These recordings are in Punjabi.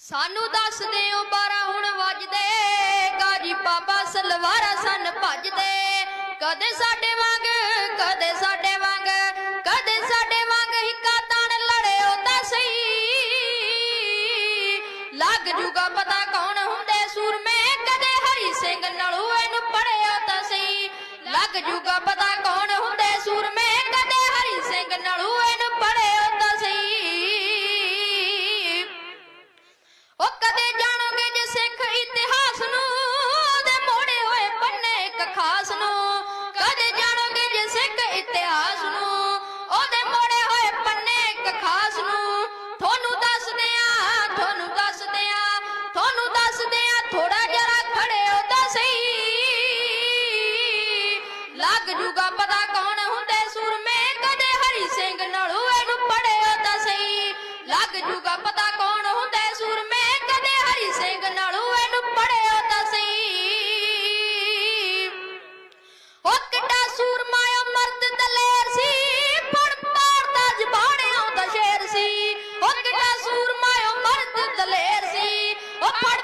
ਸਾਨੂੰ ਦੱਸਦੇ ਓ 12 ਹੁਣ ਵੱਜਦੇ। ਗਾਜੀ ਬਾਬਾ ਸਲਵਾਰਾ ਸਨ ਭੱਜਦੇ। ਕਦੇ ਸਾਡੇ ਵਾਂਗ, ਕਦੇ ਸਾਡੇ ਵਾਂਗ, ਕਦੇ ਸਾਡੇ ਵਾਂਗ ਹਿੱਕਾ ਤਾਣ ਲੜਿਓ ਤਾਂ ਸਹੀ। ਲੱਗ ਜੂਗਾ ਪਤਾ ਕੌਣ ਹੁੰਦੇ ਸੂਰਮੇ, ਕਦੇ ਹਰੀ ਸਿੰਘ ਨਾਲੋਂ ਇਹਨੂੰ ਪੜਿਆ ਤਾਂ ਸਹੀ। ਲੱਗ ਜੂਗਾ ਪਤਾ ਕੌਣ ਲੱਗ ਜੂਗਾ, ਪਤਾ ਕੌਣ ਹੁੰਦੇ ਸੂਰਮੇ? ਕਦੇ ਹਰੀ ਸਿੰਘ ਨਾਲੋਂ ਇਹਨੂੰ ਪੜਿਓ ਤਾਂ ਸਹੀ। ਲੱਗ ਜੂਗਾ, ਪਤਾ ਕੌਣ ਹੁੰਦੇ ਸੂਰਮੇ? ਕਦੇ ਹਰੀ ਸਿੰਘ ਨਾਲੋਂ ਇਹਨੂੰ ਪੜਿਓ ਤਾਂ ਸਹੀ। ਹੋ ਕਿੱਡਾ ਸੂਰਮਾ ਉਹ ਮਰਦ ਦਲੇਰ ਸੀ। ਪੜ ਪਾਰਦਾ ਜਬਾੜਿਆਂ ਦਾ ਸ਼ੇਰ ਸੀ। ਹੋ ਕਿੱਡਾ ਸੂਰਮਾ ਉਹ ਮਰਦ ਦਲੇਰ ਸੀ। ਉਹ ਪੜ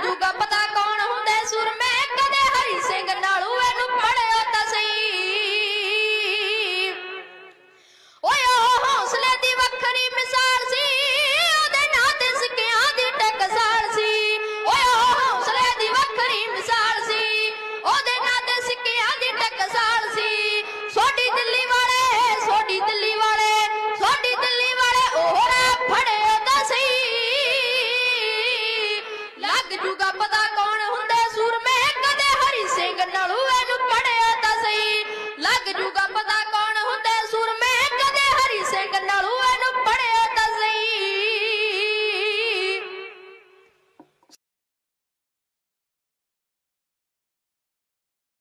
juga petang